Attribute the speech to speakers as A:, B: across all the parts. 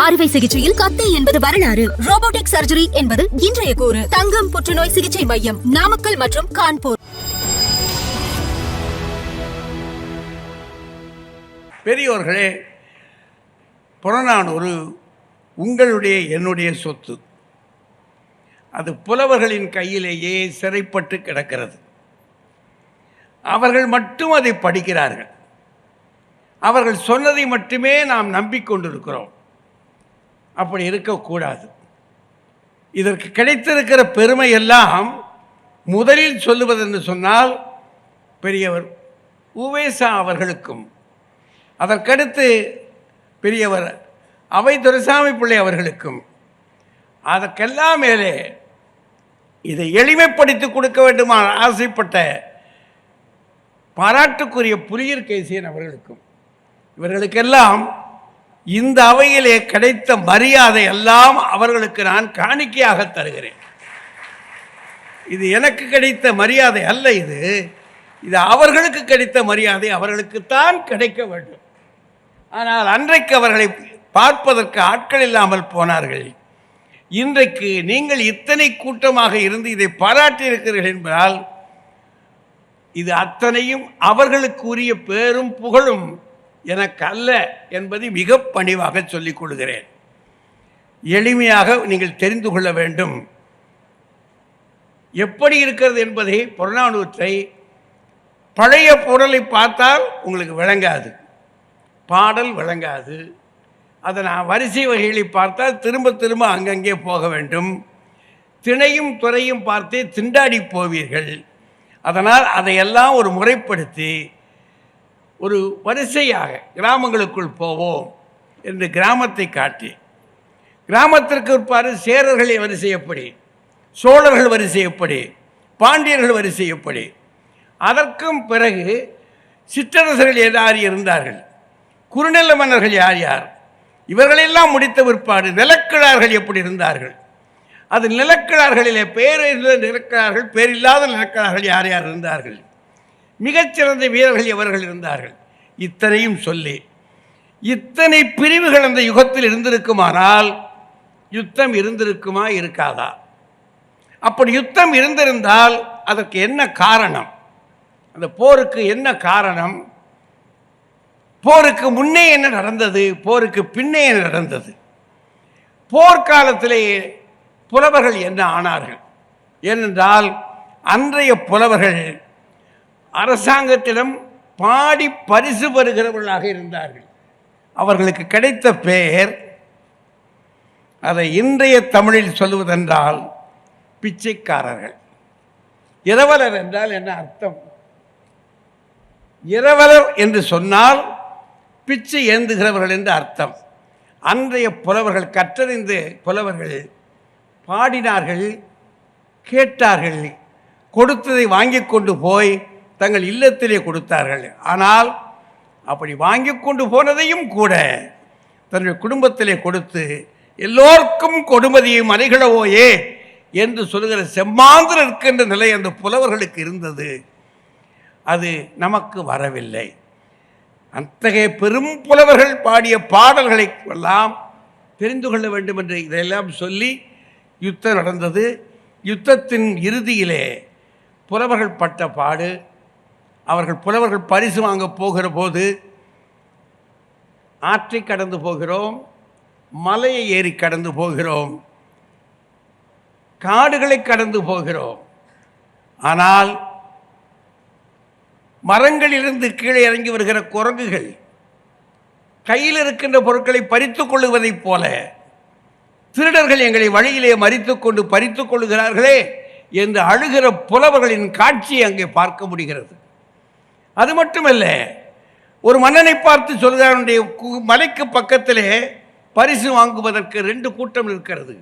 A: அறுவை சிகிச்சையில் கத்தை என்பது வரலாறு. ரோபோட்டிக் சர்ஜரி என்பது இன்றைய கூறு. தங்கம் புற்றுநோய் சிகிச்சை மையம் நாமக்கல் மற்றும் கான்பூர்.
B: பெரியோர்களே புறநானூறு உங்களுடைய என்னுடைய சொத்து. அது புலவர்களின் கையிலேயே சிறைப்பட்டு கிடக்கிறது. அவர்கள் மட்டும் அதை படிக்கிறார்கள். அவர்கள் சொன்னதை மட்டுமே நாம் நம்பிக்கொண்டிருக்கிறோம். அப்படி இருக்கக்கூடாது. இதற்கு கிடைத்திருக்கிற பெருமை எல்லாம் முதலில் சொல்லுவதென்று சொன்னால் பெரியவர் உவேசா அவர்களுக்கும் அதற்கடுத்து பெரியவர் அவை துரைசாமி பிள்ளை அவர்களுக்கும் அதற்கெல்லாம் மேலே இதை எளிமைப்படுத்தி கொடுக்க வேண்டுமா ஆசைப்பட்ட பாராட்டுக்குரிய புலியர் கேசியன் அவர்களுக்கும் இவர்களுக்கெல்லாம் இந்த அவையிலே கிடைத்த மரியாதை எல்லாம் அவர்களுக்கு நான் காணிக்கையாக தருகிறேன். இது எனக்கு கிடைத்த மரியாதை அல்ல இது. இது அவர்களுக்கு கிடைத்த மரியாதை அவர்களுக்குத்தான் கிடைக்க வேண்டும். ஆனால் அன்றைக்கு அவர்களை பார்ப்பதற்கு ஆட்கள் இல்லாமல் போனார்கள். இன்றைக்கு நீங்கள் இத்தனை கூட்டமாக இருந்து இதை பாராட்டியிருக்கிறீர்கள் என்பதால் இது அத்தனையும் அவர்களுக்கு உரிய பேரும் புகழும் எனக்கு அல்ல என்பதை மிக பணிவாக சொல்லிக் கொள்கிறேன். எளிமையாக நீங்கள் தெரிந்து கொள்ள வேண்டும். எப்படி இருக்கிறது என்பதை புறநானூற்றை பழைய பொருளை பார்த்தால் உங்களுக்கு விளங்காது. பாடல் விளங்காது. அதை நான் வரிசை வகைகளை பார்த்தால் திரும்ப திரும்ப அங்கங்கே போக வேண்டும். திணையும் துறையும் பார்த்தே திண்டாடி போவீர்கள். அதனால் அதையெல்லாம் ஒரு முறைப்படுத்தி ஒரு வரிசையாக கிராமங்களுக்குள் போவோம் என்று கிராமத்தை காட்டி கிராமத்திற்கு இருப்பாரு சேரர்கள் வரிசை எப்படி சோழர்கள் வரிசை எப்படி பாண்டியர்கள் வரிசை எப்படி அதற்கும் பிறகு சிற்றரசர்கள் யார் இருந்தார்கள்? குறுநில மன்னர்கள் யார் யார்? இவர்களெல்லாம் முடித்த பிற்பாடு நிலக்கிழார்கள் எப்படி இருந்தார்கள்? அது நிலக்கிழார்களிலே பேரில் நிலக்கிழார்கள் பேரில்லாத நிலக்கிழார்கள் யார் யார் இருந்தார்கள்? மிகச்சிறந்த வீரர்கள் எவர்கள் இருந்தார்கள்? இத்தனையும் சொல்லி இத்தனை பிரிவுகள் அந்த யுகத்தில் இருந்திருக்குமானால் யுத்தம் இருந்திருக்குமா இருக்காதா? அப்படி யுத்தம் இருந்திருந்தால் அதற்கு என்ன காரணம்? அந்த போருக்கு என்ன காரணம்? போருக்கு முன்னே என்ன நடந்தது? போருக்கு பின்னே என்ன நடந்தது? போர்க்காலத்திலே புலவர்கள் என்ன ஆனார்கள்? ஏனென்றால் அன்றைய புலவர்கள் அரசாங்கத்திடம் பாடி பரிசு பெறுகிறவர்களாக இருந்தார்கள். அவர்களுக்கு கிடைத்த பெயர் அதை இன்றைய தமிழில் சொல்லுவதென்றால் பிச்சைக்காரர்கள். இரவலர் என்றால் என்ன அர்த்தம்? இரவலர் என்று சொன்னால் பிச்சை ஏந்துகிறவர்கள் என்று அர்த்தம். அன்றைய புலவர்கள் கற்றறிந்து புலவர்கள் பாடினார்கள் கேட்டார்கள் கொடுத்ததை வாங்கி கொண்டு போய் தங்கள் இல்லத்திலே கொடுத்தார்கள். ஆனால் அப்படி வாங்கி கொண்டு போனதையும் கூட தன்னுடைய குடும்பத்திலே கொடுத்து எல்லோருக்கும் கொடுமதியை மறைகளவோயே என்று சொல்லுகிற செம்மாந்திர இருக்கின்ற நிலை அந்த புலவர்களுக்கு இருந்தது. அது நமக்கு வரவில்லை. அத்தகைய பெரும் புலவர்கள் பாடிய பாடல்களை எல்லாம் தெரிந்து கொள்ள வேண்டும் என்று இதையெல்லாம் சொல்லி யுத்தம் நடந்தது. யுத்தத்தின் இறுதியிலே புலவர்கள் பட்ட பாடு அவர்கள் புலவர்கள் பரிசு வாங்க போகிற போது ஆற்றை கடந்து போகிறோம் மலையை ஏறி கடந்து போகிறோம் காடுகளை கடந்து போகிறோம். ஆனால் மரங்களிலிருந்து கீழே இறங்கி வருகிற குரங்குகள் கையில் இருக்கின்ற பொருட்களை பறித்துக் கொள்ளுவதைப் போல திருடர்கள் எங்களை வழியிலே மறித்து கொண்டு பறித்துக் கொள்ளுகிறார்களே என்று அழுகிற புலவர்களின் காட்சியை அங்கே பார்க்க முடிகிறது. அது மட்டுமல்ல ஒரு மன்னனை பார்த்து சொல்கிறாருடைய மலைக்கு பக்கத்திலே பரிசு வாங்குவதற்கு ரெண்டு கூட்டம் இருக்கிறது.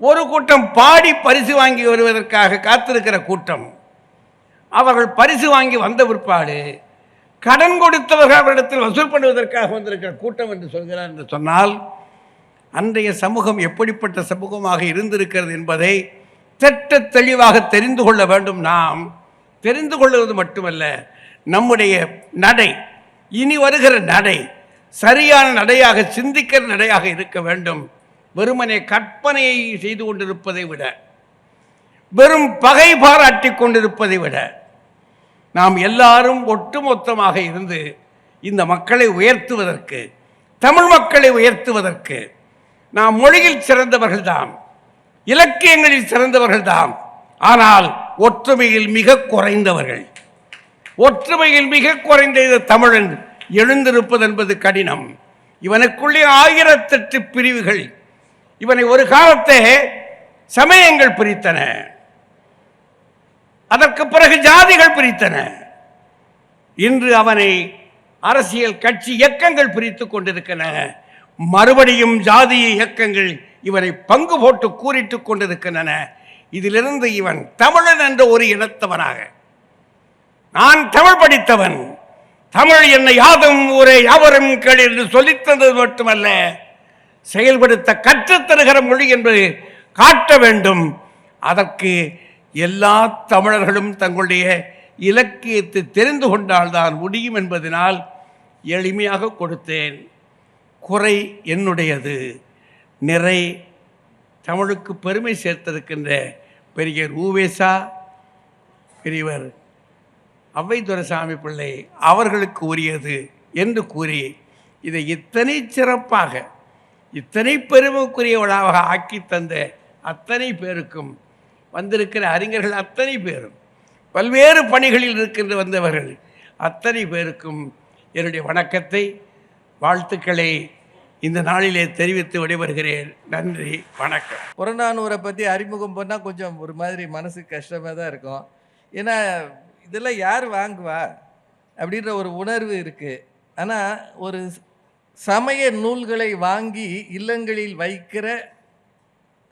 B: ஒரு கூட்டம் பாடி பரிசு வாங்கி வருவதற்காக காத்திருக்கிற கூட்டம். அவர்கள் பரிசு வாங்கி வந்த பிற்பாடு கடன் கொடுத்தவர்கள் அவரிடத்தில் வசூல் பண்ணுவதற்காக வந்திருக்கிற கூட்டம் என்று சொல்கிறார் என்று சொன்னால் அன்றைய சமூகம் எப்படிப்பட்ட சமூகமாக இருந்திருக்கிறது என்பதை திட்ட தெளிவாக தெரிந்து கொள்ள வேண்டும் நாம். தெரிந்து கொள்வது மட்டுமல்ல நம்முடைய நடை இனி வருகிற நடை சரியான நடையாக சிந்திக்கிற நடையாக இருக்க வேண்டும். வெறுமனே கற்பனையை செய்து கொண்டிருப்பதை விட வெறும் பகை பாராட்டி கொண்டிருப்பதை விட நாம் எல்லாரும் ஒட்டுமொத்தமாக இருந்து இந்த மக்களை உயர்த்துவதற்கு தமிழ் மக்களை உயர்த்துவதற்கு நாம் மொழியில் சிறந்தவர்கள்தான் இலக்கியங்களில் சிறந்தவர்கள்தாம். ஆனால் ஒற்றுமையில் மிக குறைந்தவர்கள். ஒற்றுமையில் மிக குறைந்த இது தமிழன். எழுந்திருப்பது என்பது கடினம். இவனுக்குள்ளே ஆயிரத்தெட்டு பிரிவுகள். இவனை ஒரு காலத்தே சமயங்கள் பிரித்தன. அதற்கு பிறகு ஜாதிகள் பிரித்தன. இன்று அவனை அரசியல் கட்சி இயக்கங்கள் பிரித்துக் கொண்டிருக்கின்றன மறுபடியும் ஜாதிய இயக்கங்கள் இவனை பங்கு போட்டு கூறிட்டுக் கொண்டிருக்கின்றன. இதிலிருந்து இவன் தமிழன் என்ற ஒரு இனத்தவனாக. நான் தமிழ் படித்தவன். தமிழ் என்னை யாதும் ஊரே யாவரும் கேள் என்று சொல்லித் தந்தது மட்டுமல்ல செயல்படுத்த கற்றுத்தருகிற மொழி என்பது காட்ட வேண்டும். அதற்கு எல்லா தமிழர்களும் தங்களுடைய இலக்கியத்தை தெரிந்து கொண்டால்தான் முடியும் என்பதனால் எளிமையாக கொடுத்தேன். குறை என்னுடையது. நிறை தமிழுக்கு பெருமை சேர்த்திருக்கின்ற பெரிய ஊவேசா பெரியவர் அவ்வைதுரசாமி பிள்ளை அவர்களுக்கு உரியது என்று கூறி இதை இத்தனை சிறப்பாக இத்தனை பெருமைக்குரிய விழாவாக ஆக்கி தந்த அத்தனை பேருக்கும் வந்திருக்கிற அறிஞர்கள் அத்தனை பேரும் பல்வேறு பணிகளில் இருக்கின்ற வந்தவர்கள் அத்தனை பேருக்கும் என்னுடைய வணக்கத்தை வாழ்த்துக்களை இந்த நாளிலே தெரிவித்து விடைபெறுகிறேன். நன்றி வணக்கம்.
C: புறநானூரை பற்றி அறிமுகம் பண்ணால் கொஞ்சம் ஒரு மாதிரி மனசு கஷ்டமாக தான் இருக்கும். ஏன்னா இதெல்லாம் யார் வாங்குவா? அப்படின்ற ஒரு உணர்வு இருக்குது ஆனால் ஒரு சமய நூல்களை வாங்கி இல்லங்களில் வைக்கிற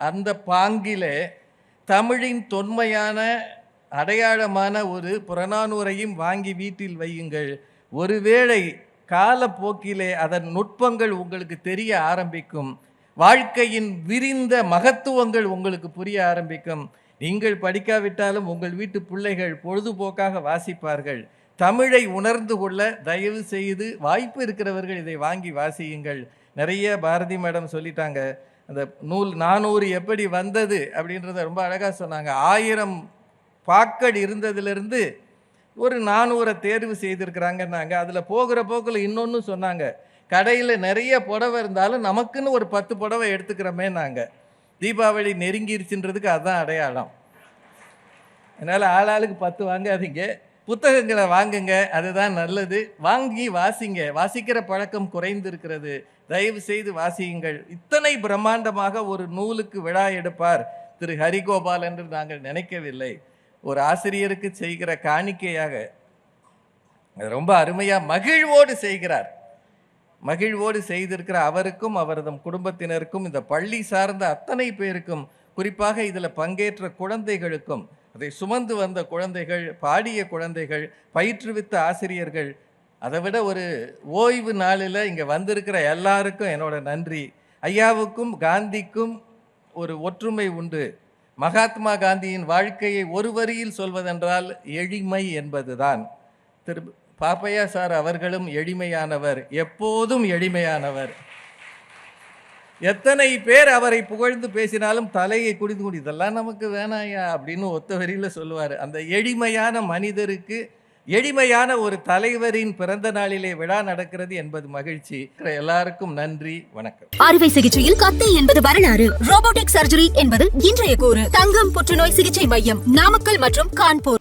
C: அந்த பாங்கிலே தமிழின் தொன்மையான அடையாளமான ஒரு புறநானூரையும் வாங்கி வீட்டில் வையுங்கள். ஒருவேளை காலப்போக்கிலே அதன் நுட்பங்கள் உங்களுக்கு தெரிய ஆரம்பிக்கும். வாழ்க்கையின் விரிந்த மகத்துவங்கள் உங்களுக்கு புரிய ஆரம்பிக்கும். நீங்கள் படிக்காவிட்டாலும் உங்கள் வீட்டு பிள்ளைகள் பொழுதுபோக்காக வாசிப்பார்கள். தமிழை உணர்ந்து கொள்ள தயவு செய்து வாய்ப்பு இருக்கிறவர்கள் இதை வாங்கி வாசியுங்கள். நிறைய பாரதி மேடம் சொல்லிட்டாங்க. அந்த நூல் நானூறு எப்படி வந்தது அப்படின்றத ரொம்ப அழகாக சொன்னாங்க. ஆயிரம் பாக்கள் இருந்ததுலேருந்து ஒரு நானூறை தேர்வு செய்திருக்கிறாங்கன்னாங்க. அதில் போகிற போக்கில் இன்னொன்று சொன்னாங்க. கடையில் நிறைய புடவை இருந்தாலும் நமக்குன்னு ஒரு பத்து புடவை எடுத்துக்கிறோமே நாங்கள் தீபாவளி நெருங்கிருச்சுன்றதுக்கு அதுதான் அடையாளம். அதனால் ஆளாளுக்கு பத்து வாங்காதீங்க. புத்தகங்களை வாங்குங்க. அதுதான் நல்லது. வாங்கி வாசிங்க. வாசிக்கிற பழக்கம் குறைந்திருக்கிறது. தயவு செய்து வாசியுங்கள். இத்தனை பிரம்மாண்டமாக ஒரு நூலுக்கு விழா எடுப்பார் திரு. ஹரிகோபால் என்று நாங்கள் நினைக்கவில்லை. ஒரு ஆசிரியருக்கு செய்கிற காணிக்கையாக ரொம்ப அருமையாக மகிழ்வோடு செய்கிறார். மகிழ்வோடு செய்திருக்கிற அவருக்கும் அவரது குடும்பத்தினருக்கும் இந்த பள்ளி சார்ந்த அத்தனை பேருக்கும் குறிப்பாக இதில் பங்கேற்ற குழந்தைகளுக்கும் அதை சுமந்து வந்த குழந்தைகள் பாடிய குழந்தைகள் பயிற்றுவித்த ஆசிரியர்கள் அதை விட ஒரு ஓய்வு நாளில் இங்கே வந்திருக்கிற எல்லாருக்கும் என்னோட நன்றி. ஐயாவுக்கும் காந்திக்கும் ஒரு ஒற்றுமை உண்டு. மகாத்மா காந்தியின் வாழ்க்கையை ஒரு வரியில் சொல்வதென்றால் எளிமை என்பதுதான். திரு பாப்பையா சார் அவர்களும் எளிமையானவர் எப்போதும் எளிமையானவர். எத்தனை பேர் அவரை புகழ்ந்து பேசினாலும் தலையை குடிந்து கொண்டு இதெல்லாம் நமக்கு வேணாயா அப்படின்னு ஒத்த வரியில் சொல்லுவார். அந்த எளிமையான மனிதருக்கு எளிமையான ஒரு தலைவரின் பிறந்த நாளிலே விழா நடக்கிறது என்பது மகிழ்ச்சி. எல்லாருக்கும் நன்றி வணக்கம்.
A: அறுவை சிகிச்சையில் கத்தை என்பது வரலாறு. ரோபோட்டிக் சர்ஜரி என்பது இன்றைய கூறு. தங்கம் புற்றுநோய் சிகிச்சை மையம் நாமக்கல் மற்றும் கான்பூர்.